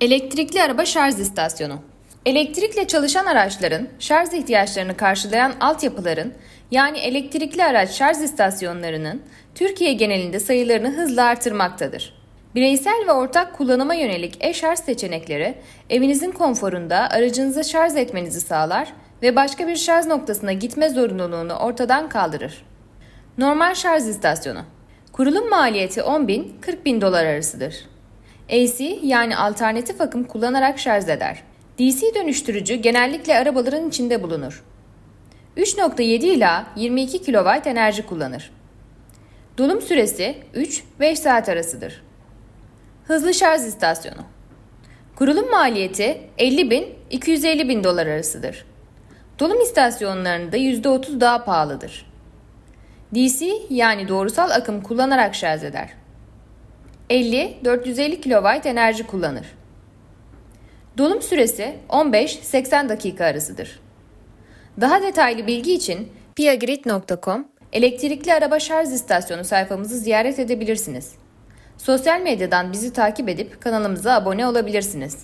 Elektrikli araba şarj istasyonu. Elektrikle çalışan araçların şarj ihtiyaçlarını karşılayan altyapıların yani elektrikli araç şarj istasyonlarının Türkiye genelinde sayılarını hızla artırmaktadır. Bireysel ve ortak kullanıma yönelik e-şarj seçenekleri evinizin konforunda aracınızı şarj etmenizi sağlar ve başka bir şarj noktasına gitme zorunluluğunu ortadan kaldırır. Normal şarj istasyonu. Kurulum maliyeti 10 bin 40 bin dolar arasıdır. AC yani alternatif akım kullanarak şarj eder. DC dönüştürücü genellikle arabaların içinde bulunur. 3.7 ila 22 kW enerji kullanır. Dolum süresi 3-5 saat arasıdır. Hızlı şarj istasyonu. Kurulum maliyeti 50 bin 250 bin dolar arasıdır. Dolum istasyonlarında %30 daha pahalıdır. DC yani doğrusal akım kullanarak şarj eder. 50-450 kW enerji kullanır. Dolum süresi 15-80 dakika arasıdır. Daha detaylı bilgi için piagrid.com elektrikli araba şarj istasyonu sayfamızı ziyaret edebilirsiniz. Sosyal medyadan bizi takip edip kanalımıza abone olabilirsiniz.